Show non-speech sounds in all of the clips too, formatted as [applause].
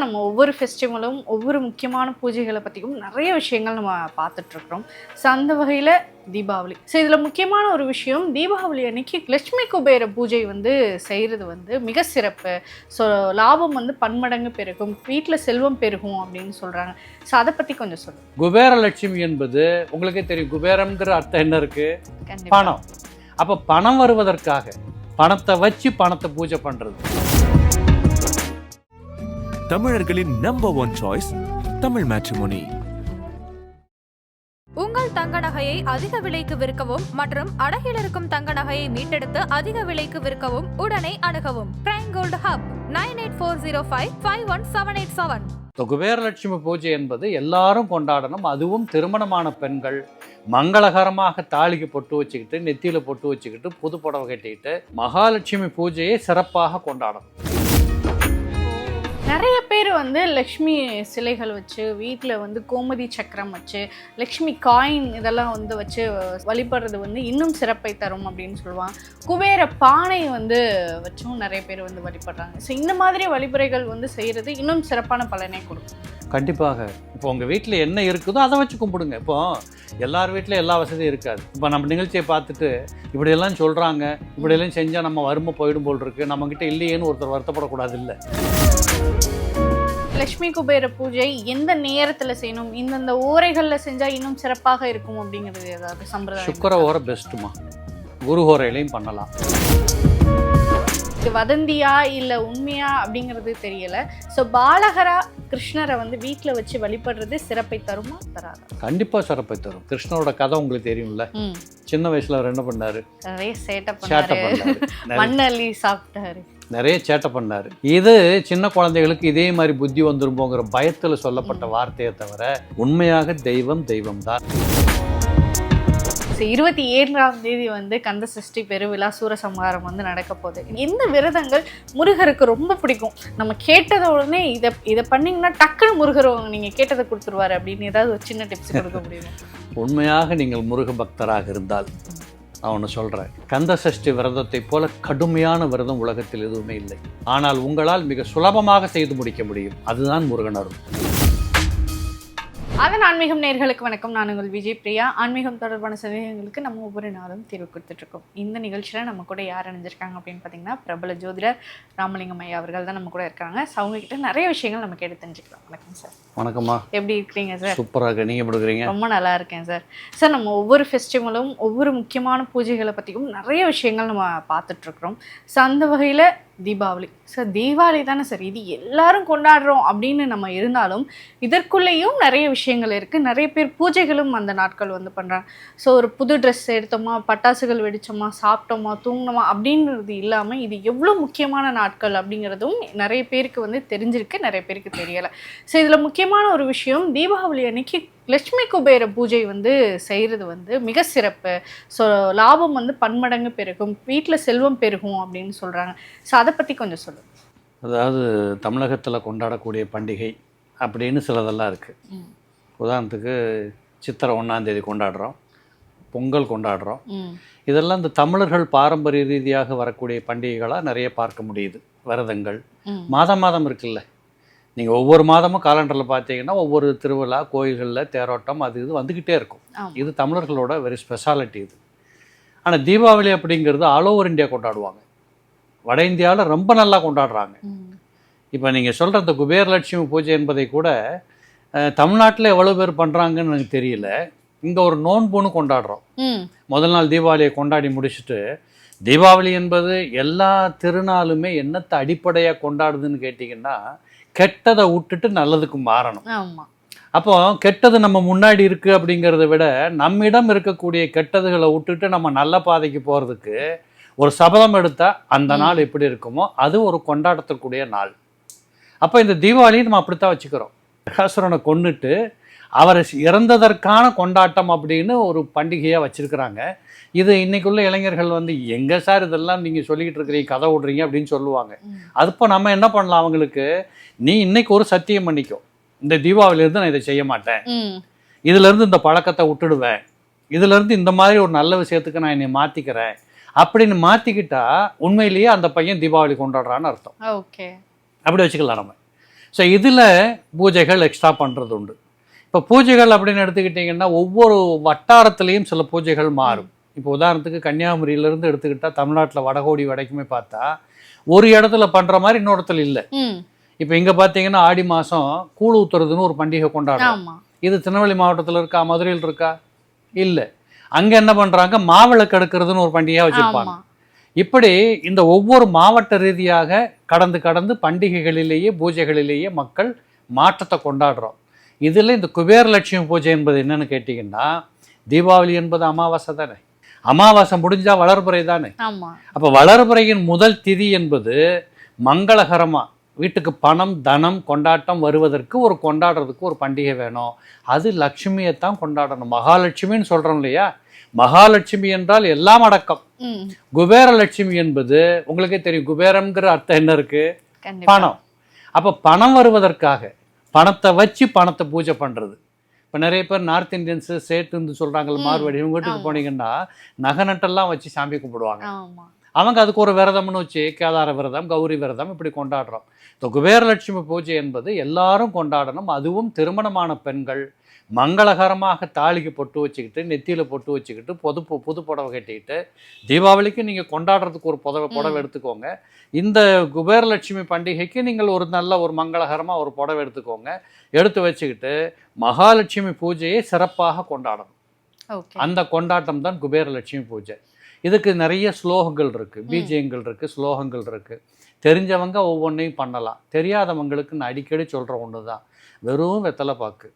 நம்ம ஒவ்வொரு ஃபெஸ்டிவலும் ஒவ்வொரு முக்கியமான பூஜைகளை பற்றியும் நிறைய விஷயங்கள் நம்ம பார்த்துட்ருக்குறோம். ஸோ அந்த வகையில் தீபாவளி. ஸோ இதில் முக்கியமான ஒரு விஷயம் தீபாவளி அன்னைக்கு லட்சுமி குபேர பூஜை வந்து செய்கிறது வந்து மிக சிறப்பு. ஸோ லாபம் வந்து பன்மடங்கு பெருகும் வீட்டில் செல்வம் பெருகும் அப்படின்னு சொல்கிறாங்க ஸோ அதை பற்றி கொஞ்சம் சொல்லுங்கள் குபேரலட்சுமி என்பது உங்களுக்கே தெரியும் குபேரம்ங்கிற அர்த்தம் என்ன இருக்கு? கண்டிப்பாக பணம். அப்ப பணம் வருவதற்காக பணத்தை வச்சு பணத்தை பூஜை பண்றது. தமிழர்களின் number one choice Tamil matrimony உங்கள் தங்க நகையை அதிக விலைக்கு விற்கவும் மற்றும் அடகில் இருக்கும் தங்க நகையை மீட்டெடுத்து அதிக விலைக்கு விற்கவும் உடனே அணுகவும். Prime gold hub nine eight four zero five five one seven eight seven Kuberalakshmi பூஜை என்பது எல்லாரும் கொண்டாடணும். அதுவும் திருமணமான பெண்கள் மங்களகரமாக தாலிக்கு பொட்டு வச்சுக்கிட்டு நெத்தியில பொட்டு வச்சுக்கிட்டு புது புடவை கட்டிக்கிட்டு மகாலட்சுமி பூஜையை சிறப்பாக கொண்டாடணும். நிறைய பேர் வந்து லக்ஷ்மி சிலைகள் வச்சு வீட்டில் வந்து கோமதி சக்கரம் வச்சு லக்ஷ்மி காயின் இதெல்லாம் வந்து வச்சு வழிபடுறது வந்து இன்னும் சிறப்பை தரும் அப்படின்னு சொல்லுவாங்க. குபேர பானை வந்து வச்சும் நிறைய பேர் வந்து வழிபடுறாங்க. ஸோ இந்த மாதிரி வழிமுறைகள் வந்து செய்கிறது இன்னும் சிறப்பான பலனை கொடுக்கும். கண்டிப்பாக. இப்போ உங்கள் வீட்டில் என்ன இருக்குதோ அதை வச்சு கும்பிடுங்க. இப்போ எல்லார் வீட்லையும் எல்லா வசதியும் இருக்காது. இப்போ நம்ம நிகழ்ச்சியை பார்த்துட்டு இப்படியெல்லாம் சொல்கிறாங்க இப்படியெல்லாம் செஞ்சால் நம்ம வறுமை போயிடும் போல் இருக்குது நம்மக்கிட்ட இல்லையேன்னு ஒருத்தர் வருத்தப்படக்கூடாது இல்லை. லக்ஷ்மி குபேர பூஜை எந்த நேரத்தில் செய்யணும்? இந்தந்த ஓரைகளில் செஞ்சால் இன்னும் சிறப்பாக இருக்கும் அப்படிங்கிறது ஏதாவது சம்பிரதாயம் சுக்கர ஓரை பெஸ்ட்டுமா. குரு ஓரையிலையும் பண்ணலாம். இது வதந்தியா இல்லை உண்மையா அப்படிங்கிறது தெரியல. ஸோ பாலகரா கிருஷ்ணரை வந்து வீட்டில் வச்சு வழிபடுறது சிறப்பை தருமா? தராதா? கண்டிப்பாக சிறப்பை தரும். கிருஷ்ணரோட கதை உங்களுக்கு தெரியும்ல. சின்ன வயசுல அவர் என்ன பண்ணாரு? நிறைய சேட்டை பண்ணாரு. மண்ணள்ளி சாப்பிட்டாரு. நிறைய சேட்டை பண்ணாரு. இது சின்ன குழந்தைகளுக்கு இதே மாதிரி புத்தி வந்துருமோங்கிற பயத்துல சொல்லப்பட்ட வார்த்தையை தவிர உண்மையாக தெய்வம் தெய்வம் தான் இருபத்தி ஏழாம் தேதி வந்து கந்த சஷ்டி பெருவிழா சூரசம்ஹாரம் வந்து நடக்க போகுது. எந்த விரதங்கள் முருகருக்கு ரொம்ப பிடிக்கும். நம்ம கேட்டத உடனே இதை இதை பண்ணீங்கன்னா டக்குன்னு முருகர் நீங்கள் கேட்டதை கொடுத்துருவாரு அப்படின்னு ஏதாவது ஒரு சின்ன டிப்ஸ் கொடுக்க முடியுமா? உண்மையாக நீங்கள் முருக பக்தராக இருந்தால். நான் ஒன்று சொல்கிறேன் கந்த சஷ்டி விரதத்தை போல கடுமையான விரதம் உலகத்தில் எதுவுமே இல்லை. ஆனால் உங்களால் மிக சுலபமாக செய்து முடிக்க முடியும். அதுதான் முருகன் அதன் ஆன்மீகம் நேர்களுக்கு வணக்கம். நான் உங்கள் விஜய் பிரியா. ஆன்மீகம் தொடர்பான சந்தேகங்களுக்கு நம்ம ஒவ்வொரு நாளும் தீர்வு கொடுத்துட்ருக்கோம். இந்த நிகழ்ச்சியில் நம்ம கூட யார் அணிஞ்சிருக்காங்க அப்படின்னு பார்த்தீங்கன்னா பிரபல ஜோதிடர் ராமலிங்கம் ஐயா அவர்கள் தான் நம்ம கூட இருக்காங்க. ஸோ அவங்க கிட்ட நிறைய விஷயங்கள் நம்ம கேட்டு தெரிஞ்சுக்கலாம். வணக்கம் சார். வணக்கம்மா. எப்படி இருக்கிறீங்க சார்? சூப்பராக நீங்கள் எப்படி இருக்கிறீங்க? ரொம்ப நல்லா இருக்கேன் சார். சார் நம்ம ஒவ்வொரு ஃபெஸ்டிவலும் ஒவ்வொரு முக்கியமான பூஜைகளை பற்றியும் நிறைய விஷயங்கள் நம்ம பார்த்துட்ருக்குறோம். ஸோ அந்த வகையில் தீபாவளி. சார் தீபாவளி தானே சார்? இது எல்லாரும் கொண்டாடுறோம் அப்படின்னு நம்ம இருந்தாலும் இதற்குள்ளேயும் நிறைய விஷயங்கள் இருக்குது நிறைய பேர் பூஜைகளும் அந்த நாட்கள் வந்து பண்ணுறாங்க ஸோ ஒரு புது ட்ரெஸ் எடுத்தோமா பட்டாசுகள் வெடிச்சோமா சாப்பிட்டோமா தூங்கினோமா அப்படின்றது இல்லாமல் இது எவ்வளோ முக்கியமான நாட்கள் அப்படிங்கிறதும் நிறைய பேருக்கு வந்து தெரிஞ்சிருக்கு நிறைய பேருக்கு தெரியலை. ஸோ இதில் முக்கியமான ஒரு விஷயம் தீபாவளி அன்னைக்கு லட்சுமி குபேர பூஜை வந்து செய்கிறது வந்து மிக சிறப்பு. ஸோ லாபம் வந்து பன்மடங்கு பெருகும். வீட்டில் செல்வம் பெருகும் அப்படின்னு சொல்கிறாங்க ஸோ அதை பற்றி கொஞ்சம் சொல்லுங்கள் அதாவது தமிழகத்தில் கொண்டாடக்கூடிய பண்டிகை அப்படின்னு சிலதெல்லாம் இருக்குது. உதாரணத்துக்கு சித்திரை ஒன்றாந்தேதி கொண்டாடுறோம். பொங்கல் கொண்டாடுறோம். இதெல்லாம் இந்த தமிழர்கள் பாரம்பரிய ரீதியாக வரக்கூடிய பண்டிகைகளாக நிறைய பார்க்க முடியுது. விரதங்கள். மாதம் மாதம் இருக்குல்ல. நீங்கள் ஒவ்வொரு மாதமும் காலண்டரில் பார்த்தீங்கன்னா ஒவ்வொரு திருவிழா கோயில்களில் தேரோட்டம் அது இது வந்துக்கிட்டே இருக்கும். இது தமிழர்களோட வெரி ஸ்பெஷாலிட்டி இது. ஆனால் தீபாவளி அப்படிங்கிறது ஆல் ஓவர் இந்தியா கொண்டாடுவாங்க. வட இந்தியாவில் ரொம்ப நல்லா கொண்டாடுறாங்க. இப்போ நீங்கள் சொல்கிற இந்த குபேரலட்சுமி பூஜை என்பதை கூட தமிழ்நாட்டில் எவ்வளோ பேர் பண்ணுறாங்கன்னு எனக்கு தெரியல. இங்கே ஒரு நோன்புன்னு கொண்டாடுறோம். முதல் நாள் தீபாவளியை கொண்டாடி முடிச்சுட்டு தீபாவளி என்பது எல்லா திருநாளுமே என்னத்தை அடிப்படையாக கொண்டாடுதுன்னு கேட்டிங்கன்னா கெட்டதை விட்டுட்டு நல்லதுக்கு மாறணும். ஆமாம் அப்போ கெட்டது நம்ம முன்னாடி இருக்குது அப்படிங்கிறத விட நம்மிடம் இருக்கக்கூடிய கெட்டதுகளை விட்டுட்டு நம்ம நல்ல பாதைக்கு போகிறதுக்கு ஒரு சபதம் எடுத்தால் அந்த நாள் எப்படி இருக்குமோ அது ஒரு கொண்டாடத்துக்குரிய நாள். அப்போ இந்த தீபாவளியை நம்ம அப்படித்தான் வச்சுக்கிறோம். பிரகாசுரனை கொன்னுட்டு அவர் இறந்ததற்கான கொண்டாட்டம் அப்படின்னு ஒரு பண்டிகையாக வச்சிருக்கிறாங்க. இது இன்னைக்குள்ள இளைஞர்கள் வந்து எங்க சார் இதெல்லாம் நீங்கள் சொல்லிக்கிட்டு இருக்கிறீங்க கதை விடுறீங்க அப்படின்னு சொல்லுவாங்க. அதுப்போ நம்ம என்ன பண்ணலாம் அவங்களுக்கு? நீ இன்னைக்கு ஒரு சத்தியம் பண்ணிக்கோ. இந்த தீபாவளியிலேருந்து நான் இதை செய்ய மாட்டேன். ம். இதுலேருந்து இந்த பழக்கத்தை விட்டுடுவேன். இதுலேருந்து இந்த மாதிரி ஒரு நல்ல விஷயத்துக்கு நான் என்னை மாற்றிக்கிறேன் அப்படின்னு மாற்றிக்கிட்டா உண்மையிலேயே அந்த பையன் தீபாவளி கொண்டாடுறான்னு அர்த்தம். ஓகே. அப்படி வச்சுக்கலாம் நம்ம. ஸோ இதில் பூஜைகள் எக்ஸ்ட்ரா பண்ணுறது உண்டு. இப்போ பூஜைகள் அப்படின்னு எடுத்துக்கிட்டிங்கன்னா ஒவ்வொரு வட்டாரத்துலேயும் சில பூஜைகள் மாறும். இப்போ உதாரணத்துக்கு கன்னியாகுமரியிலேருந்து எடுத்துக்கிட்டால் தமிழ்நாட்டில் வடகோடி வரைக்குமே பார்த்தா ஒரு இடத்துல பண்ணுற மாதிரி இன்னொரு இடத்துல இல்லை. இப்போ இங்கே பார்த்தீங்கன்னா ஆடி மாதம் கூழ் ஊத்துறதுன்னு ஒரு பண்டிகை கொண்டாடுறோம். இது திருநெல்வேலி மாவட்டத்தில் இருக்கா மதுரையில் இருக்கா? இல்லை. அங்கே என்ன பண்ணுறாங்க மாவிளக்கு எடுக்கிறதுன்னு ஒரு பண்டிகையாக வச்சுருப்பாங்க. இப்படி இந்த ஒவ்வொரு மாவட்ட ரீதியாக கடந்து கடந்து பண்டிகைகளிலேயே பூஜைகளிலேயே மக்கள் மாற்றத்தை கொண்டாடுறோம். இதில் இந்த குபேரலட்சுமி பூஜை என்பது என்னன்னு கேட்டிங்கன்னா தீபாவளி என்பது அமாவாசை தானே. அமாவாசை முடிஞ்சால் வளர்பிறை தானே. அப்போ வளர்பிறையின் முதல் திதி என்பது மங்களகரமாக வீட்டுக்கு பணம் தனம் கொண்டாட்டம் வருவதற்கு ஒரு கொண்டாடுறதுக்கு ஒரு பண்டிகை வேணும். அது லட்சுமியை தான் கொண்டாடணும். மகாலட்சுமின்னு சொல்கிறோம் இல்லையா? மகாலட்சுமி என்றால் எல்லாம் அடக்கம். ம். குபேரலட்சுமி என்பது உங்களுக்கே தெரியும் குபேரம்ங்கிற அர்த்தம் என்ன இருக்கு? பணம். அப்போ பணம் வருவதற்காக பணத்தை வச்சு பணத்தை பூஜை பண்ணுறது இப்போ நிறைய பேர் நார்த் இந்தியன்ஸு சேட்டுன்னு சொல்கிறாங்க ம், மார்வாடி. இவங்க வீட்டுக்கு. போனீங்கன்னா நகை நட்டெல்லாம் வச்சு சாமி கும்பிடுவாங்க. அவங்க அதுக்கு ஒரு விரதம்னு வச்சு கேதார விரதம் கௌரி விரதம் இப்படி கொண்டாடுறோம். குபேரலட்சுமி பூஜை என்பது எல்லாரும் கொண்டாடணும். அதுவும் திருமணமான பெண்கள் மங்களகரமாக தாலிக்கு பொட்டு வச்சுக்கிட்டு நெத்தியில் பொட்டு வச்சுக்கிட்டு பொது புது புடவை கட்டிக்கிட்டு தீபாவளிக்கு நீங்கள் கொண்டாடுறதுக்கு ஒரு புடவை புடவை. எடுத்துக்கோங்க. இந்த குபேரலட்சுமி பண்டிகைக்கு நீங்கள் ஒரு நல்ல ஒரு மங்களகரமாக ஒரு புடவை எடுத்துக்கோங்க. எடுத்து வச்சுக்கிட்டு மகாலட்சுமி பூஜையை சிறப்பாக கொண்டாடணும். அந்த கொண்டாட்டம் தான் குபேரலட்சுமி பூஜை. இதுக்கு நிறைய ஸ்லோகங்கள் இருக்குது பீஜயங்கள் இருக்குது ஸ்லோகங்கள் இருக்குது தெரிஞ்சவங்க ஒவ்வொன்றையும் பண்ணலாம். தெரியாதவங்களுக்கு நான் அடிக்கடி சொல்கிற ஒன்று தான் வெறும் வெத்தலை பாக்கு.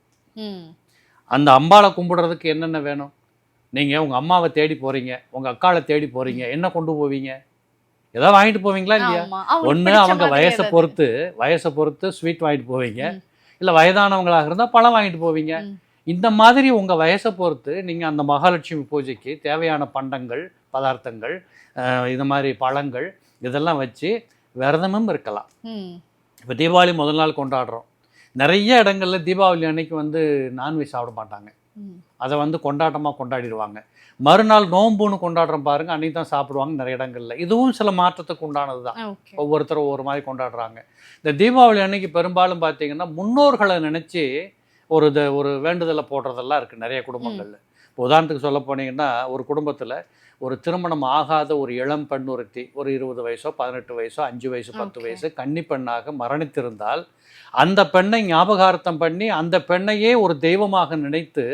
அந்த அம்பாளை கும்பிடுறதுக்கு என்னென்ன வேணும்? நீங்கள் உங்கள் அம்மாவை தேடி போகிறீங்க உங்கள் அக்காளை தேடி போகிறீங்க என்ன கொண்டு போவீங்க? ஏதாவது வாங்கிட்டு போவீங்களா இல்லையா? ஒன்று அவங்க வயசை. பொறுத்து வயசை பொறுத்து ஸ்வீட் வாங்கிட்டு போவீங்க. இல்லை வயதானவங்களாக இருந்தால் பழம் வாங்கிட்டு போவீங்க. இந்த மாதிரி உங்கள் வயசை பொறுத்து நீங்கள் அந்த மகாலட்சுமி பூஜைக்கு தேவையான பண்டங்கள் பதார்த்தங்கள் இது மாதிரி பழங்கள் இதெல்லாம் வச்சு விரதமும் இருக்கலாம். இப்போ தீபாவளி முதல் நாள் கொண்டாடுறோம். நிறைய இடங்கள்ல தீபாவளி அன்னைக்கு வந்து நான்வெஜ் சாப்பிட மாட்டாங்க. அதை வந்து கொண்டாட்டமாக கொண்டாடிடுவாங்க. மறுநாள் நோம்புன்னு கொண்டாடுறோம் பாருங்க அன்னைக்கு தான் சாப்பிடுவாங்க நிறைய இடங்கள்ல. இதுவும் சில மாற்றத்துக்கு உண்டானது தான். ஒவ்வொருத்தரும் ஒவ்வொரு மாதிரி கொண்டாடுறாங்க. இந்த தீபாவளி அன்னைக்கு பெரும்பாலும் பார்த்தீங்கன்னா முன்னோர்களை நினச்சி ஒரு இது ஒரு வேண்டுதலை போடுறதெல்லாம் இருக்குது நிறைய குடும்பங்களில். இப்போ உதாரணத்துக்கு சொல்ல போனீங்கன்னா ஒரு குடும்பத்தில் ஒரு திருமணம் ஆகாத ஒரு இளம் பெண் ஒருத்தி ஒரு இருபது வயசோ பதினெட்டு வயசோ அஞ்சு வயசு பத்து. வயசு கன்னி பெண்ணாக மரணித்திருந்தால் அந்த பெண்ணை ஞாபகார்த்தம் பண்ணி அந்த பெண்ணையே ஒரு தெய்வமாக நினைத்து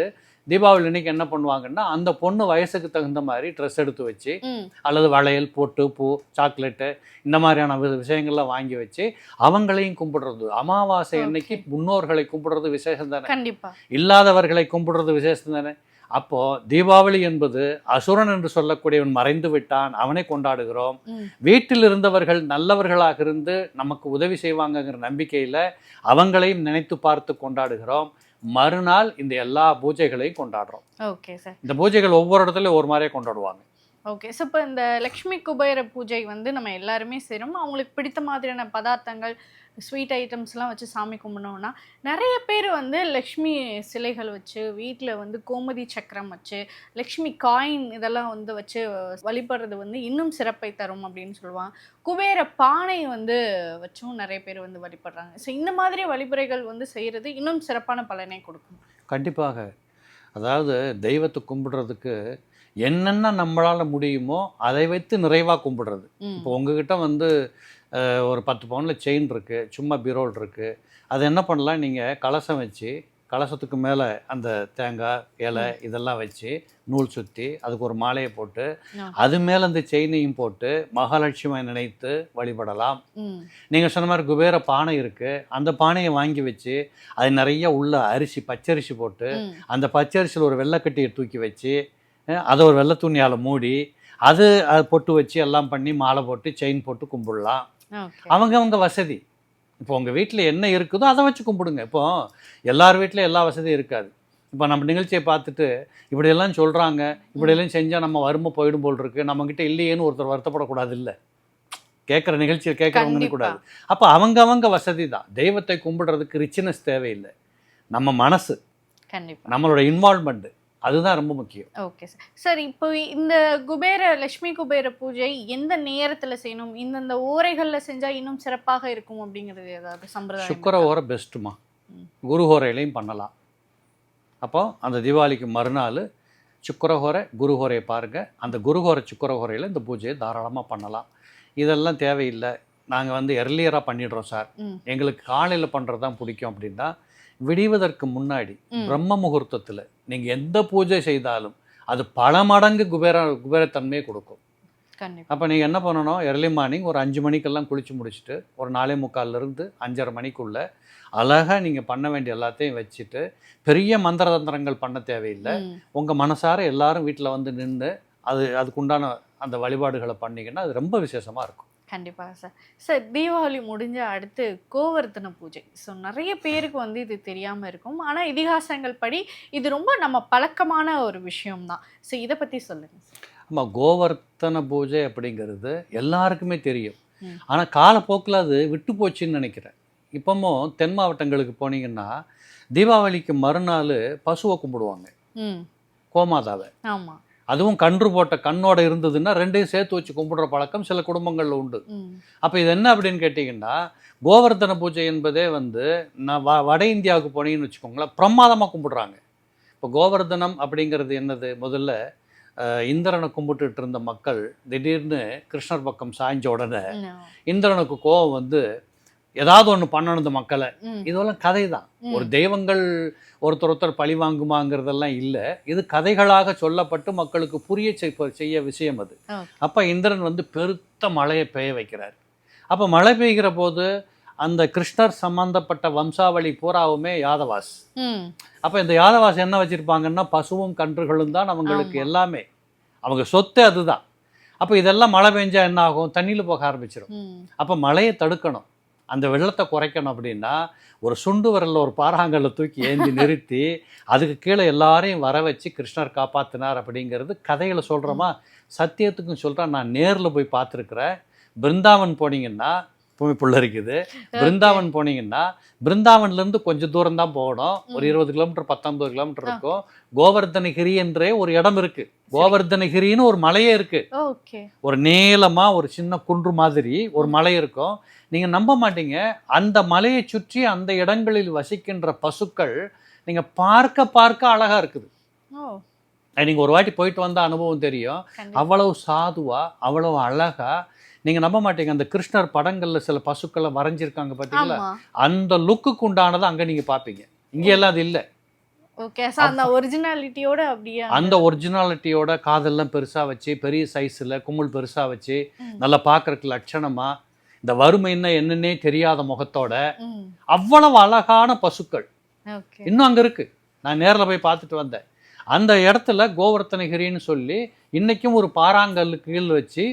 தீபாவளி அன்னைக்கு என்ன பண்ணுவாங்கன்னா அந்த பொண்ணு வயசுக்கு தகுந்த மாதிரி ட்ரெஸ் எடுத்து வச்சு அல்லது வளையல் பொட்டு பூ சாக்லேட்டு இந்த மாதிரியான விஷயங்கள்லாம் வாங்கி வச்சு அவங்களையும் கும்பிடுறது. அமாவாசை. அன்னைக்கு முன்னோர்களை கும்பிடுறது விசேஷம் தானே? கண்டிப்பா. இல்லாதவர்களை கும்பிடுறது விசேஷம் தானே? அப்போ தீபாவளி என்பது அசுரன் என்று சொல்லக்கூடியவன் மறைந்து விட்டான் அவனை கொண்டாடுகிறோம். வீட்டில் இருந்தவர்கள் நல்லவர்களாக இருந்து நமக்கு உதவி செய்வாங்கங்கிற நம்பிக்கையில அவங்களையும் நினைத்து பார்த்து கொண்டாடுகிறோம். மறுநாள் இந்த எல்லா பூஜைகளையும் கொண்டாடுறோம். Okay sir. இந்த பூஜைகள் ஒவ்வொரு இடத்துலையும் ஒரு மாதிரியே கொண்டாடுவாங்க. ஓகே ஸோ இப்போ இந்த லக்ஷ்மி குபேர பூஜை வந்து நம்ம எல்லாருமே செய்கிறோம் அவங்களுக்கு பிடித்த மாதிரியான பதார்த்தங்கள் ஸ்வீட் ஐட்டம்ஸ்லாம் வச்சு சாமி கும்பிடணும்னா நிறைய பேர் வந்து லக்ஷ்மி சிலைகள் வச்சு வீட்டில் வந்து கோமதி சக்கரம் வச்சு லக்ஷ்மி காயின் இதெல்லாம் வந்து வச்சு வழிபடுறது வந்து இன்னும் சிறப்பை தரும் அப்படின்னு சொல்லுவாங்க. குபேர பானை வந்து வச்சும் நிறைய பேர் வந்து வழிபடுறாங்க. ஸோ இந்த மாதிரி வழிமுறைகள் வந்து செய்கிறது இன்னும் சிறப்பான பலனை கொடுக்கும். கண்டிப்பாக. அதாவது தெய்வத்தை கும்பிடுறதுக்கு என்னென்ன நம்மளால் முடியுமோ அதை வைத்து நிறைவாக கும்பிடுறது. இப்போ உங்ககிட்ட வந்து ஒரு பத்து பவுனில் செயின் இருக்குது சும்மா பிரோல் இருக்குது அது என்ன பண்ணலாம்? நீங்கள் கலசம் வச்சு கலசத்துக்கு மேலே அந்த தேங்காய் இலை இதெல்லாம் வச்சு நூல் சுற்றி அதுக்கு ஒரு மாலையை போட்டு. அது மேலே அந்த செயினையும் போட்டு மகாலட்சுமியை நினைத்து வழிபடலாம். நீங்கள் சொன்ன மாதிரி குபேர பானை இருக்குது அந்த பானையை வாங்கி வச்சு அது நிறைய உள்ள அரிசி பச்சரிசி போட்டு அந்த பச்சரிசியில் ஒரு வெள்ளைக்கட்டியை தூக்கி வச்சு அதை ஒரு வெள்ளை துணியால் மூடி அது பொட்டு வச்சு எல்லாம் பண்ணி மாலை போட்டு செயின் போட்டு கும்பிடலாம். அவங்க அவங்க வசதி. இப்போ உங்கள் வீட்டில் என்ன இருக்குதோ அதை வச்சு கும்பிடுங்க. இப்போ எல்லார் வீட்லையும் எல்லா வசதியும் இருக்காது. இப்போ நம்ம நிகழ்ச்சியை பார்த்துட்டு இப்படியெல்லாம் சொல்கிறாங்க இப்படியெல்லாம் செஞ்சால் நம்ம வறுமை போயிடும் போல் இருக்கு நம்மக்கிட்ட இல்லையேன்னு ஒருத்தர் வருத்தப்படக்கூடாது இல்லை கேட்குற நிகழ்ச்சியை கேட்குறவங்க. கூடாது. அப்போ அவங்கவங்க வசதி தான். தெய்வத்தை கும்பிடுறதுக்கு ரிச்னஸ் தேவையில்லை. நம்ம மனசு. நம்மளோட இன்வால்மெண்ட்டு அதுதான் ரொம்ப முக்கியம். ஓகே சார் சார் இப்போ இந்த குபேர லட்சுமி குபேர பூஜை எந்த நேரத்துல செய்யணும்? இந்தந்த ஓரைகள்ல செஞ்சா இன்னும் சிறப்பாக இருக்கும் அப்படிங்கிறது ஏதாவது சம்பிரதாயம் சுக்கர? ஓரை பெஸ்ட்டுமா ம். குருஹோரையிலையும் பண்ணலாம். அப்போ அந்த தீபாவளிக்கு மறுநாள் சுக்கரஹோரை குருஹோரையை பாருங்கள் அந்த குருஹோரை சுக்கரஹோரையில் இந்த பூஜையை தாராளமாக பண்ணலாம். இதெல்லாம் தேவையில்லை. நாங்கள் வந்து எர்லியராக பண்ணிடுறோம் சார். எங்களுக்கு காலையில் பண்ணுறது தான் பிடிக்கும் அப்படின்னா விடிவதற்கு முன்னாடி. பிரம்ம முகூர்த்தத்தில் நீங்கள் எந்த பூஜை செய்தாலும் அது பல மடங்கு குபேர குபேரத்தன்மையை கொடுக்கும். அப்போ நீங்கள் என்ன பண்ணணும்? எர்லி மார்னிங் ஒரு அஞ்சு மணிக்கெல்லாம் குளிச்சு முடிச்சுட்டு ஒரு நாலே முக்கால்லேருந்து அஞ்சரை மணிக்குள்ளே அழகாக நீங்கள் பண்ண வேண்டிய எல்லாத்தையும் வச்சுட்டு பெரிய மந்திர தந்திரங்கள் பண்ண தேவையில்லை. உங்கள் மனசார எல்லாரும் வீட்டில் வந்து நின்று அது அதுக்குண்டான அந்த வழிபாடுகளை பண்ணீங்கன்னா அது ரொம்ப விசேஷமாக இருக்கும். கண்டிப்பாக சார் சார் தீபாவளி முடிஞ்ச அடுத்து கோவர்த்தன பூஜை. ஸோ நிறைய பேருக்கு வந்து இது தெரியாமல் இருக்கும். ஆனால் இதிகாசங்கள் படி இது ரொம்ப நம்ம பழக்கமான ஒரு விஷயம்தான். ஸோ இதை பற்றி சொல்லுங்க சார் ஆமாம் கோவர்த்தன பூஜை அப்படிங்கிறது எல்லாருக்குமே தெரியும். ஆனால் காலப்போக்கில் அது விட்டு போச்சுன்னு நினைக்கிறேன். இப்போமும் தென் மாவட்டங்களுக்கு போனீங்கன்னா தீபாவளிக்கு மறுநாள் பசுவை கும்பிடுவாங்க. ம். கோமாதாவை. ஆமாம் அதுவும் கன்று போட்ட கண்ணோட இருந்ததுன்னா ரெண்டையும் சேர்த்து வச்சு கும்பிடுற பழக்கம் சில குடும்பங்களில் உண்டு. அப்போ இது என்ன அப்படின்னு கேட்டிங்கன்னா கோவர்த்தன பூஜை என்பதே வந்து நான் வ வட இந்தியாவுக்கு போனீங்கன்னு வச்சுக்கோங்களேன் பிரமாதமாக கும்பிடுறாங்க. இப்போ கோவர்தனம் அப்படிங்கிறது என்னது? முதல்ல இந்திரனை கும்பிட்டுட்டு இருந்த மக்கள் திடீர்னு கிருஷ்ணர் பக்கம் சாய்ஞ்ச உடனே. இந்திரனுக்கு கோவம் வந்து ஏதாவது ஒன்று பண்ணணும் இந்த மக்களை. இதெல்லாம் கதை தான். ஒரு தெய்வங்கள் ஒருத்தர் ஒருத்தர் பழி வாங்குமாங்கிறதெல்லாம் இல்லை. இது கதைகளாக சொல்லப்பட்டு மக்களுக்கு புரிய செய்- செய்ய விஷயம் அது. அப்போ இந்திரன் வந்து பெருத்த மழையை பெய்ய வைக்கிறார். அப்போ மழை பெய்கிற போது அந்த கிருஷ்ணர் சம்பந்தப்பட்ட வம்சாவளி பூராவுமே யாதவாஸ். அப்போ இந்த யாதவாஸ் என்ன வச்சுருப்பாங்கன்னா பசுவும் கன்றுகளும் தான் அவங்களுக்கு. எல்லாமே. அவங்க சொத்து அதுதான். அப்போ இதெல்லாம் மழை பெஞ்சா என்ன ஆகும்? தண்ணியில் போக ஆரம்பிச்சிடும் அப்போ மழையை தடுக்கணும். அந்த வெள்ளத்தை குறைக்கணும் அப்படின்னா ஒரு சுண்டு விரல்ல ஒரு பாறாங்கல்ல தூக்கி ஏந்தி நிறுத்தி அதுக்கு கீழே எல்லாரையும் வர வச்சு கிருஷ்ணர் காப்பாத்தினார் அப்படிங்கிறது கதைகளை சொல்கிறோமா சத்தியத்துக்கும் சொல்கிறேன் நான் நேரில் போய் பார்த்துருக்குறேன். பிருந்தாவன் போனீங்கன்னா புள்ள இருக்குது பிருந்தாவன் போனீங்கன்னா பிருந்தாவன்லேருந்து கொஞ்சம் தூரம் தான் போகணும். ஒரு. இருபது கிலோமீட்டர் பத்தொன்பது கிலோமீட்டர் இருக்கும். கோவர்தனகிரி என்றே ஒரு இடம் இருக்கு. கோவர்தனகிரின்னு ஒரு மலையே இருக்கு. ஒரு நீளமா ஒரு சின்ன குன்று மாதிரி ஒரு மலை இருக்கும். நீங்க நம்ப மாட்டீங்க. அந்த மலையை சுற்றி அந்த இடங்களில் வசிக்கின்ற பசுக்கள் நீங்க பார்க்க பார்க்க அழகா இருக்குது. ஓ. அது நீங்க ஒரு வாட்டி போயிட்டு வந்த அனுபவம் தெரியும். அவ்வளவு சாதுவா அவ்வளவு அழகா. நீங்க நம்ப மாட்டீங்க. அந்த கிருஷ்ணர் படங்கள்ல சில பசுக்களை வரைஞ்சிருக்காங்க பாத்தீங்களா? ஆமா. அந்த லுக்குக்கு உண்டானதை அங்க நீங்க பாப்பீங்க. இங்க எல்லாம் அது இல்ல. ஓகே அந்த ஒரிஜினாலிட்டியோட அப்படியே அந்த ஒரிஜினாலிட்டியோட காதெல்லாம் பெருசா வச்சு பெரிய சைஸ்ல கும்மல் பெருசா வச்சு. நல்லா பார்க்கறதுக்கு லட்சணமா இந்த வறுமைன்னா என்னன்னே தெரியாத முகத்தோட அவ்வளவு அழகான பசுக்கள். இன்னும் அங்க இருக்கு. நான் நேர்ல போய் பார்த்துட்டு வந்தேன். அந்த இடத்துல கோவர்த்தனகிரின்னு சொல்லி இன்னைக்கும் ஒரு பாறாங்கல்லு கீழ் வச்சு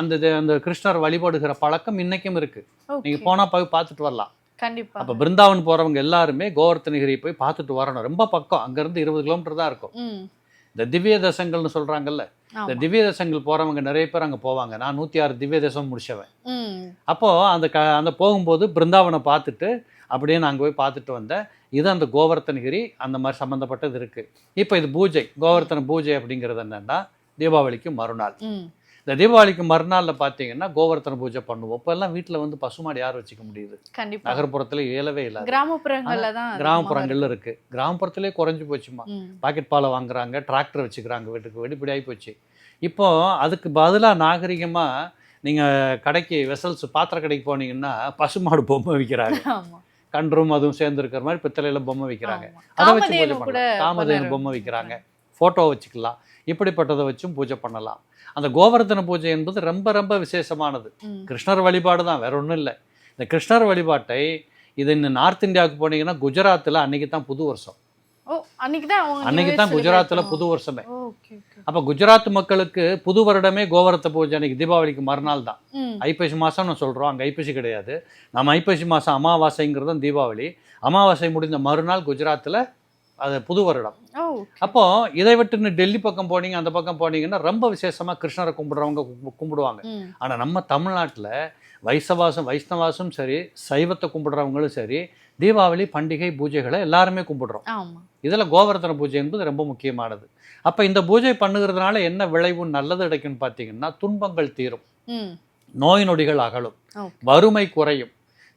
அந்த அந்த கிருஷ்ணர் வழிபடுகிற பழக்கம் இன்னைக்கும் இருக்கு. நீங்க போனா போய் பார்த்துட்டு வரலாம். கண்டிப்பா. அப்ப பிருந்தாவன் போறவங்க எல்லாருமே கோவர்த்தனகிரி போய் பார்த்துட்டு வரணும். ரொம்ப பக்கம். அங்க இருந்து இருபது கிலோமீட்டர் தான் இருக்கும். இந்த திவ்ய தசங்கள்னு சொல்றாங்கல்ல. இந்த திவ்ய தசங்கள் போறவங்க நிறைய பேர் அங்க போவாங்க. நான் நூத்தி ஆறு திவ்ய தசம் முடிச்சவன். ம். அப்போ அந்த க அந்த போகும்போது பிருந்தாவனை பார்த்துட்டு அப்படியே நான் அங்கே போய் பார்த்துட்டு வந்தேன். இது அந்த கோவர்த்தனகிரி அந்த மாதிரி சம்மந்தப்பட்டது இருக்கு. இப்போ இது பூஜை கோவர்த்தன பூஜை அப்படிங்கிறது என்னன்னா தீபாவளிக்கு மறுநாள். இந்த தீபாவளிக்கு மறுநாளில் பார்த்தீங்கன்னா கோவர்த்தன பூஜை பண்ணுவோம். இப்போ எல்லாம் வீட்டில் வந்து பசுமாடு யார் வச்சுக்க முடியுது. கண்டிப்பா. நகர்ப்புறத்தில் இயலவே இல்லாது கிராமப்புறங்கள்ல தான் கிராமப்புறங்கள்ல இருக்கு. கிராமப்புறத்திலே குறைஞ்சு போச்சுமா? பாக்கெட் பாலை வாங்குறாங்க டிராக்டர் வச்சுக்கிறாங்க வீட்டுக்கு வெடிப்படி ஆகி போச்சு. இப்போ அதுக்கு பதிலாக நாகரிகமாக நீங்கள் கடைக்கு வெசல்ஸ் பாத்திர கடைக்கு போனீங்கன்னா பசுமாடு பொம்மை விற்கிறாங்க கன்றும் அதுவும் சேர்ந்து இருக்கிற மாதிரி பித்தளையில பொம்மை விற்கிறாங்க. அதை வச்சு காமதேனு பண்ண பொம்மை விற்கிறாங்க ஃபோட்டோ வச்சுக்கலாம். இப்படிப்பட்டதை வச்சும் பூஜை பண்ணலாம். அந்த கோவர்த்தன பூஜை என்பது ரொம்ப ரொம்ப விசேஷமானது. கிருஷ்ணர் வழிபாடு தான் வேற ஒன்றும் இல்லை. இந்த கிருஷ்ணர் வழிபாட்டை இது இன்னும் நார்த் இந்தியாவுக்கு போனீங்கன்னா குஜராத்தில் அன்னைக்கு தான் புது வருஷம். ஓ அன்னைக்கு தான் குஜராத்தில் புது வருஷமே. அப்போ குஜராத் மக்களுக்கு புது வருடமே கோவரத்த பூஜை அன்னைக்கு தீபாவளிக்கு மறுநாள் தான். ஐப்பசி மாதம்னு சொல்கிறோம் அங்கே ஐப்பசி கிடையாது. நம்ம ஐப்பசி மாதம் அமாவாசைங்கிறது தான் தீபாவளி. அமாவாசை முடிந்த மறுநாள் குஜராத்தில் அது புது வருடம். ஓ அப்போ இதை விட்டு இன்னும் டெல்லி பக்கம் போனீங்க அந்த பக்கம் போனீங்கன்னா ரொம்ப விசேஷமாக கிருஷ்ணரை கும்பிடுறவங்க கும்பிடுவாங்க. ம். ஆனால் நம்ம தமிழ்நாட்டில் வைசவாசம் வைஷ்ணவாசும் சரி சைவத்தை கும்பிடுறவங்களும் சரி தீபாவளி பண்டிகை பூஜைகளை எல்லாருமே கும்பிடுறோம். இதில் கோவர்த்தன பூஜை என்பது ரொம்ப முக்கியமானது. அப்போ இந்த பூஜை பண்ணுகிறதுனால என்ன விளைவு நல்லது கிடைக்கும்னு பார்த்தீங்கன்னா துன்பங்கள் தீரும். நோய் நொடிகள் அகலும். Okay. வறுமை குறையும்.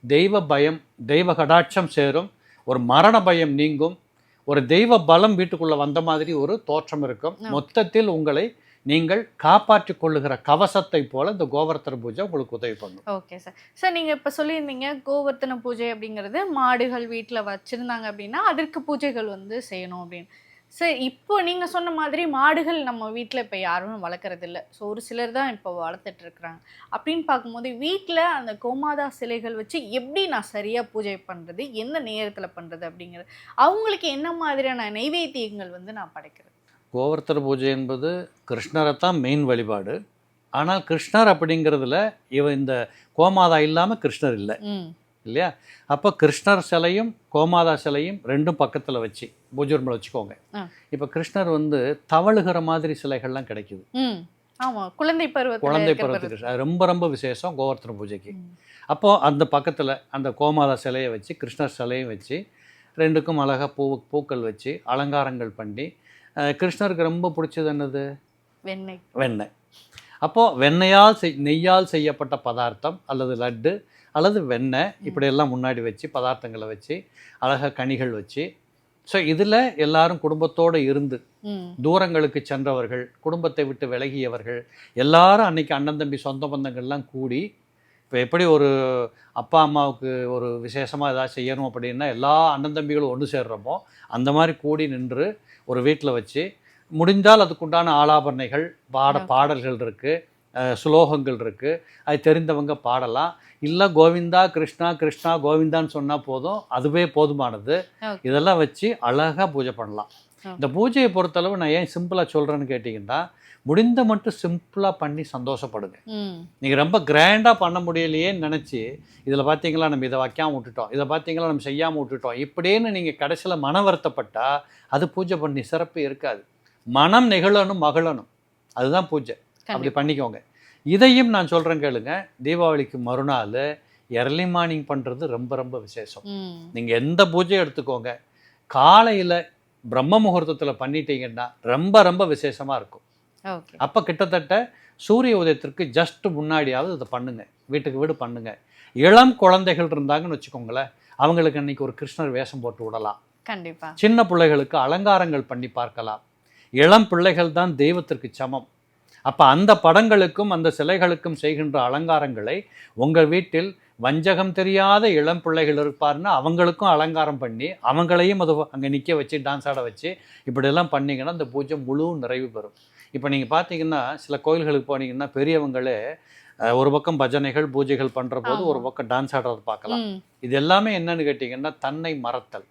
தெய்வ பயம் தெய்வ கடாட்சம் சேரும். ஒரு மரண பயம் நீங்கும். ஒரு தெய்வ பலம் வீட்டுக்குள்ள வந்த மாதிரி ஒரு தோற்றம் இருக்கும். மொத்தத்தில் உங்களை நீங்கள் காப்பாற்றிக் கொள்ளுகிற கவசத்தை போல இந்த கோவர்த்தன பூஜை உங்களுக்கு உதவி பண்ணும். Okay sir. சார் நீங்கள் இப்போ சொல்லியிருந்தீங்க கோவர்த்தன பூஜை அப்படிங்கிறது மாடுகள் வீட்டில் வச்சுருந்தாங்க அப்படின்னா அதற்கு பூஜைகள் வந்து செய்யணும் அப்படின்னு. சார் இப்போ நீங்கள் சொன்ன மாதிரி மாடுகள் நம்ம வீட்டில் இப்போ யாரும் வளர்க்குறது இல்லை ஸோ ஒரு சிலர் தான் இப்போ வளர்த்துட்டு இருக்கிறாங்க. அப்படின்னு பார்க்கும்போது வீட்டில் அந்த கோமாதா சிலைகள் வச்சு எப்படி நான் சரியாக பூஜை பண்ணுறது எந்த நேரத்தில் பண்ணுறது அப்படிங்கிறது அவங்களுக்கு என்ன மாதிரியான நைவேத்தியங்கள் வந்து நான் படைக்கிறது? கோவர்த்தன பூஜை என்பது கிருஷ்ணரை தான் மெயின் வழிபாடு. ஆனால் கிருஷ்ணர் அப்படிங்கிறதுல இவ இந்த கோமாதா இல்லாமல் கிருஷ்ணர் இல்லை. இல்லையா? அப்போ கிருஷ்ணர் சிலையும் கோமாதா சிலையும் ரெண்டும் பக்கத்தில் வச்சு பூஜை ரூமில் வச்சுக்கோங்க. இப்போ கிருஷ்ணர் வந்து தவழுகிற மாதிரி சிலைகள்லாம் கிடைக்குது. குழந்தை பருவத்தில் குழந்தை பருவத்துக்கு ரொம்ப ரொம்ப விசேஷம் கோவர்த்தன பூஜைக்கு. அப்போது அந்த பக்கத்தில் அந்த கோமாதா சிலையை வச்சு கிருஷ்ணர் சிலையும் வச்சு ரெண்டுக்கும் அழகாக பூ பூக்கள் வச்சு அலங்காரங்கள் பண்ணி கிருஷ்ணருக்கு ரொம்ப பிடிச்சது என்னது? வெண்ணெய். வெண்ணெய். அப்போது வெண்ணெயால் செய் நெய்யால் செய்யப்பட்ட பதார்த்தம் அல்லது லட்டு அல்லது வெண்ணெய் இப்படியெல்லாம் முன்னாடி வச்சு பதார்த்தங்களை வச்சு அழகாக கனிகள் வச்சு. ஸோ இதில் எல்லாரும் குடும்பத்தோடு இருந்து தூரங்களுக்கு சென்றவர்கள் குடும்பத்தை விட்டு விலகியவர்கள் எல்லாரும் அன்னைக்கு அண்ணன் தம்பி சொந்த பந்தங்கள்லாம் கூடி இப்போ எப்படி ஒரு அப்பா அம்மாவுக்கு ஒரு விசேஷமாக ஏதாவது செய்யணும் அப்படின்னா எல்லா அண்ணன் தம்பிகளும் ஒன்று சேர்றோமோ அந்த மாதிரி கூடி நின்று ஒரு வீட்டில் வச்சு முடிந்தால் அதுக்குண்டான ஆலாபரணைகள் பாட. பாடல்கள் இருக்குது சுலோகங்கள் இருக்குது அது தெரிந்தவங்க பாடலாம். இல்லை கோவிந்தா கிருஷ்ணா கிருஷ்ணா கோவிந்தான்னு சொன்னால் போதும். அதுவே போதுமானது. இதெல்லாம் வச்சு அழகாக பூஜை பண்ணலாம். இந்த பூஜையை பொறுத்தளவு நான் ஏன் சிம்பிளாக சொல்கிறேன்னு கேட்டிங்கன்னா முடிந்த மட்டும் சிம்பிளாக பண்ணி சந்தோஷப்படுங்க. நீங்கள் ரொம்ப கிராண்டாக பண்ண முடியலையேன்னு நினச்சி இதில் பார்த்தீங்களா நம்ம இதை வைக்காம விட்டுட்டோம். இதை பார்த்தீங்களா நம்ம செய்யாமல் விட்டுட்டோம். இப்படின்னு நீங்கள் கடைசியில் மன வருத்தப்பட்டா அது பூஜை பண்ணி சிறப்பு இருக்காது. மனம் நெகிழணும் மகிழணும் அதுதான் பூஜை. அப்படி பண்ணிக்கோங்க. இதையும் நான் சொல்கிறேன் கேளுங்க. தீபாவளிக்கு மறுநாள் எர்லி மார்னிங் பண்ணுறது ரொம்ப ரொம்ப விசேஷம். நீங்கள் எந்த பூஜையும் எடுத்துக்கோங்க. காலையில் பிரம்ம முகூர்த்தத்தில் பண்ணிட்டீங்கன்னா ரொம்ப ரொம்ப விசேஷமாக இருக்கும். அப்போ கிட்டத்தட்ட சூரிய உதயத்திற்கு ஜஸ்ட் முன்னாடியாவது இதை பண்ணுங்க. வீட்டுக்கு வீடு பண்ணுங்க. இளம் குழந்தைகள் இருந்தாங்கன்னு வச்சுக்கோங்களேன் அவங்களுக்கு அன்னைக்கு ஒரு கிருஷ்ணர் வேஷம் போட்டு விடலாம். கண்டிப்பா. சின்ன பிள்ளைகளுக்கு அலங்காரங்கள் பண்ணி பார்க்கலாம். இளம் பிள்ளைகள் தான் தெய்வத்திற்கு சமம். அப்போ அந்த படங்களுக்கும் அந்த சிலைகளுக்கும் செய்கின்ற அலங்காரங்களை உங்கள் வீட்டில் வஞ்சகம் தெரியாத இளம் பிள்ளைகள் இருப்பார்னா அவங்களுக்கும் அலங்காரம் பண்ணி அவங்களையும் அது அங்கே நிற்க வச்சு டான்ஸ் ஆட வச்சு இப்படியெல்லாம் பண்ணீங்கன்னா அந்த பூஜை முழு நிறைவு பெறும். இப்போ நீங்கள் பார்த்தீங்கன்னா சில கோயில்களுக்கு போனீங்கன்னா பெரியவங்களே ஒரு பக்கம் பஜனைகள் பூஜைகள் பண்ணுற போது ஒரு. பக்கம் டான்ஸ் ஆடுறது பார்க்கலாம். இது எல்லாமே என்னன்னு கேட்டிங்கன்னா தன்னை மறத்தல்.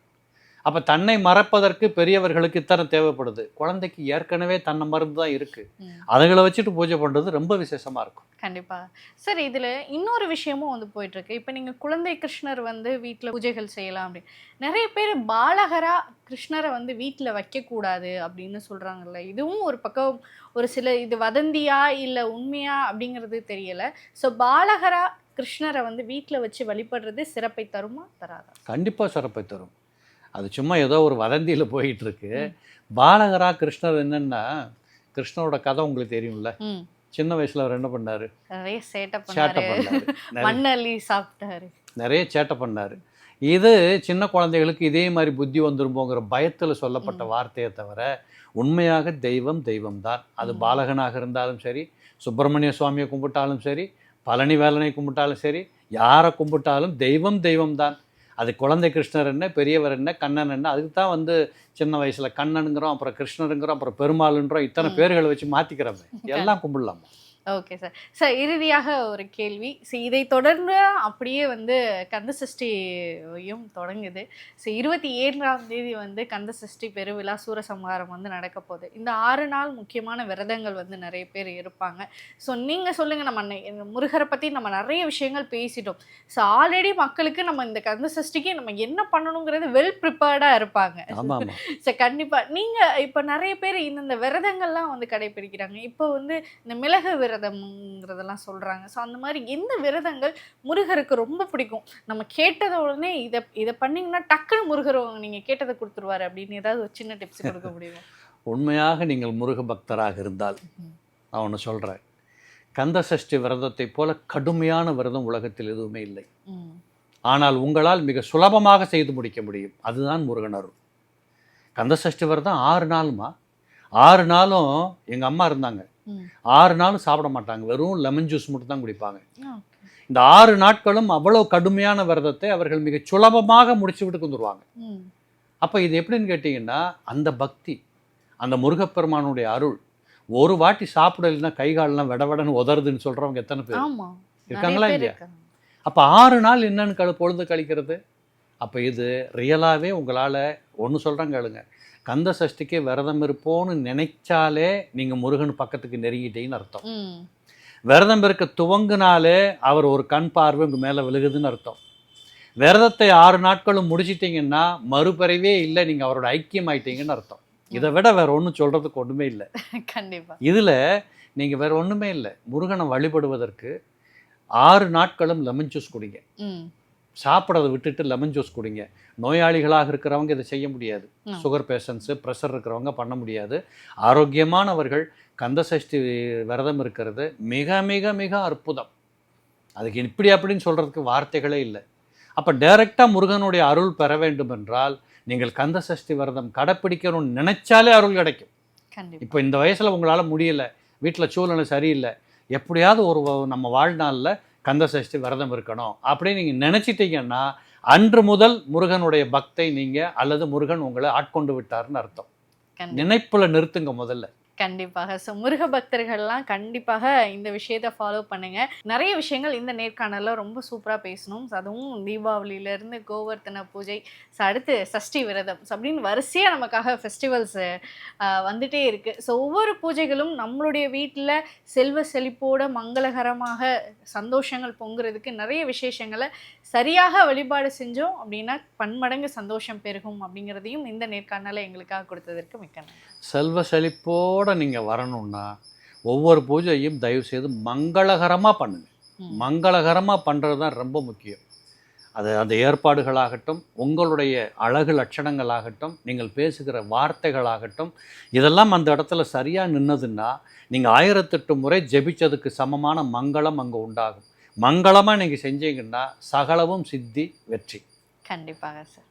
அப்போ தன்னை மறப்பதற்கு பெரியவர்களுக்கு இத்தனை தேவைப்படுது. குழந்தைக்கு ஏற்கனவே தன்னை மருந்து தான் இருக்குது. அதுகளை வச்சுட்டு பூஜை பண்ணுறது ரொம்ப விசேஷமாக இருக்கும். கண்டிப்பா. சார் இதுல இன்னொரு விஷயமும் வந்து போயிட்டு இருக்கு இப்போ நீங்க குழந்தை கிருஷ்ணர் வந்து வீட்ல பூஜைகள் செய்யலாம் அப்படி. நிறைய பேர் பாலகரா கிருஷ்ணரை வந்து வீட்ல வைக்க கூடாது அப்படின்னு சொல்றாங்கல்ல. இதுவும் ஒரு பக்கம் ஒரு சில இது வதந்தியா இல்ல உண்மையா அப்படிங்கிறது தெரியல. ஸோ பாலகரா கிருஷ்ணரை வந்து வீட்ல வச்சு வழிபடுறது சிறப்பை தருமா? தராதா? கண்டிப்பாக சிறப்பை தரும். அது சும்மா ஏதோ ஒரு வதந்தியில் போயிட்டு இருக்கு பாலகரா கிருஷ்ணர் என்னன்னா கிருஷ்ணரோட கதை உங்களுக்கு தெரியும்ல? சின்ன வயசுல அவர் என்ன பண்ணாரு? நிறைய சேட்டை பண்ணாரு. [laughs] சாப்பிட்டாரு. நிறைய சேட்டை பண்ணாரு. இது சின்ன குழந்தைகளுக்கு இதே மாதிரி புத்தி வந்துருமோங்கிற பயத்தில் சொல்லப்பட்ட வார்த்தையை தவிர உண்மையாக தெய்வம் தெய்வம் தான் அது. பாலகனாக இருந்தாலும் சரி சுப்பிரமணிய சுவாமியை கும்பிட்டாலும் சரி பழனி வேலனை கும்பிட்டாலும் சரி யாரை கும்பிட்டாலும் தெய்வம் தெய்வம் தான் அது குழந்தை கிருஷ்ணர் என்ன பெரியவர் என்ன கண்ணன் என்ன அதுக்கு தான் வந்து சின்ன வயசுல கண்ணனுங்கிறோம் அப்புறம் கிருஷ்ணருங்கிறோம் அப்புறம் பெருமாளுன்றோம் இத்தனை. பேர்களை வச்சு மாத்திக்கிறோமே [laughs] எல்லாம் கும்பிடலாம் ஓகே சார் சார் இறுதியாக ஒரு கேள்வி. ஸோ இதை தொடர்ந்து அப்படியே வந்து கந்த சஷ்டியும் தொடங்குது. ஸோ இருபத்தி ஏழாம் தேதி வந்து கந்த சஷ்டி பெருவிழா சூரசம்ஹாரம் வந்து நடக்க போகுது. இந்த ஆறு நாள் முக்கியமான விரதங்கள் வந்து நிறைய பேர் இருப்பாங்க. ஸோ நீங்கள் சொல்லுங்கள் நம்ம முருகரை பற்றி நம்ம நிறைய விஷயங்கள் பேசிட்டோம். ஸோ ஆல்ரெடி மக்களுக்கு நம்ம இந்த கந்த சஷ்டிக்கு நம்ம என்ன பண்ணணுங்கிறது வெல் ப்ரிப்பேர்டாக இருப்பாங்க. ஸோ கண்டிப்பாக நீங்கள் இப்போ நிறைய பேர் இந்த இந்த விரதங்கள்லாம் வந்து கடைபிடிக்கிறாங்க. இப்போ வந்து இந்த மிளகு விரதம் விரதம்ங்கிறதெல்லாம் சொல்றாங்க. ஸோ அந்த மாதிரி எந்த விரதங்கள் முருகருக்கு ரொம்ப பிடிக்கும். நம்ம கேட்டத உடனே இதை இதை பண்ணீங்கன்னா டக்குன்னு முருகர் நீங்க கேட்டதை கொடுத்துருவாரு அப்படின்னு ஏதாவது ஒரு சின்ன டிப்ஸ் கொடுக்க [laughs] முடியுமா? உண்மையாக நீங்கள் முருக பக்தராக இருந்தால் நான் ஒன்று சொல்கிறேன் கந்த சஷ்டி விரதத்தை போல கடுமையான விரதம் உலகத்தில் எதுவுமே இல்லை. ஆனால் உங்களால் மிக சுலபமாக செய்து முடிக்க முடியும். அதுதான் முருகன் அருள். கந்த சஷ்டி விரதம் ஆறு நாளுமா? ஆறு நாளும் எங்கள் அம்மா இருந்தாங்க. ஆறு நாளும் சாப்பிட மாட்டாங்க. வெறும் லெமன் ஜூஸ் மட்டும் தான் குடிப்பாங்க. இந்த ஆறு நாட்களும் அவ்வளோ கடுமையான விரதத்தை அவர்கள் மிக சுலபமாக முடிச்சு விட்டு வந்துருவாங்க ம். அப்போ இது எப்படின்னு கேட்டிங்கன்னா அந்த பக்தி அந்த முருகப்பெருமானுடைய அருள் ஒரு வாட்டி சாப்பிடலைன்னா கை காலெல்லாம் விடவிடன்னு உதறுதுன்னு சொல்கிறவங்க எத்தனை பேர்? இருக்காங்களா இல்லையா. அப்போ ஆறு நாள் என்னன்னு கழு பொழுது கழிக்கிறது? அப்போ இது ரியலாகவே உங்களால் ஒன்று சொல்கிறேன் கேளுங்க. கந்த சஷ்டிக்கு விரதம் இருப்போன்னு நினைச்சாலே நீங்கள் முருகன் பக்கத்துக்கு நெருங்கிட்டீங்கன்னு அர்த்தம். விரதம் இருக்க துவங்குனாலே அவர் ஒரு கண் பார்வை உங்கள் மேலே விழுகுதுன்னு அர்த்தம். விரதத்தை ஆறு நாட்களும் முடிச்சிட்டிங்கன்னா மறுபிறவே இல்லை நீங்கள் அவரோட ஐக்கியம் ஆயிட்டீங்கன்னு அர்த்தம். இதை விட வேற ஒன்றும் சொல்கிறதுக்கு ஒன்றுமே இல்லை. [laughs] கண்டிப்பா. இதில் நீங்கள் வேற ஒன்றுமே இல்லை. முருகனை வழிபடுவதற்கு ஆறு நாட்களும் லெமன் ஜூஸ் குடிங்க. சாப்பிட்றதை விட்டுட்டு லெமன் ஜூஸ் குடிங்க. நோயாளிகளாக இருக்கிறவங்க இதை செய்ய முடியாது. சுகர் பேஷண்ட்ஸு ப்ரெஷர் இருக்கிறவங்க பண்ண முடியாது. ஆரோக்கியமானவர்கள் கந்தசஷ்டி விரதம் இருக்கிறது மிக மிக மிக அற்புதம். அதுக்கு இப்படி அப்படின்னு சொல்கிறதுக்கு வார்த்தைகளே இல்லை. அப்போ டைரெக்டாக முருகனுடைய அருள் பெற வேண்டும் என்றால் நீங்கள் கந்தசஷ்டி விரதம் கடைப்பிடிக்கணும்னு நினைச்சாலே அருள் கிடைக்கும். இப்போ இந்த வயசில் உங்களால் முடியல வீட்டில் சூழ்நிலை சரியில்லை எப்படியாவது ஒரு நம்ம வாழ்நாளில் கந்த சஷ்டி விரதம் இருக்கணும் அப்படின்னு நீங்கள் நினச்சிட்டீங்கன்னா அன்று முதல் முருகனுடைய பக்தை நீங்கள் அல்லது முருகன் உங்களை ஆட்கொண்டு விட்டாருன்னு அர்த்தம். நினைப்புல நிறுத்துங்க முதல்ல. கண்டிப்பாக. ஸோ முருக பக்தர்கள்லாம் கண்டிப்பாக இந்த விஷயத்தை ஃபாலோ பண்ணுங்க. நிறைய விஷயங்கள் இந்த நேர்காணலில் ரொம்ப சூப்பராக பேசணும். அதுவும் தீபாவளியிலேருந்து கோவர்த்தன பூஜை ஸோ அடுத்து சஷ்டி விரதம். ஸோ அப்படின்னு வரிசையாக நமக்காக ஃபெஸ்டிவல்ஸ் வந்துட்டே இருக்குது ஸோ ஒவ்வொரு பூஜைகளும் நம்மளுடைய வீட்டில் செல்வ செழிப்போட மங்களகரமாக சந்தோஷங்கள் பொங்குறதுக்கு நிறைய விசேஷங்களை சரியாக வழிபாடு செஞ்சோம் அப்படின்னா பன்மடங்கு சந்தோஷம் பெருகும் அப்படிங்கிறதையும் இந்த நேர்காணலை எங்களுக்காக கொடுத்ததற்கு மிக்க செல்வ செழிப்போட நீங்கள் வரணும்னா ஒவ்வொரு பூஜையும் தயவு செய்து மங்களகரமாக பண்ணுங்க. ம். மங்களகரமாக பண்ணுறது தான் ரொம்ப முக்கியம். அது அந்த ஏற்பாடுகளாகட்டும் உங்களுடைய அழகு லட்சணங்களாகட்டும் நீங்கள் பேசுகிற வார்த்தைகளாகட்டும் இதெல்லாம் அந்த இடத்துல சரியாக நின்னதுன்னா நீங்கள் ஆயிரத்தெட்டு முறை ஜெபிச்சதுக்கு சமமான மங்களம் அங்கே உண்டாகும். மங்களமாக நீங்கள் செஞ்சீங்கன்னா சகலவும் சித்தி வெற்றி. கண்டிப்பாக சார்.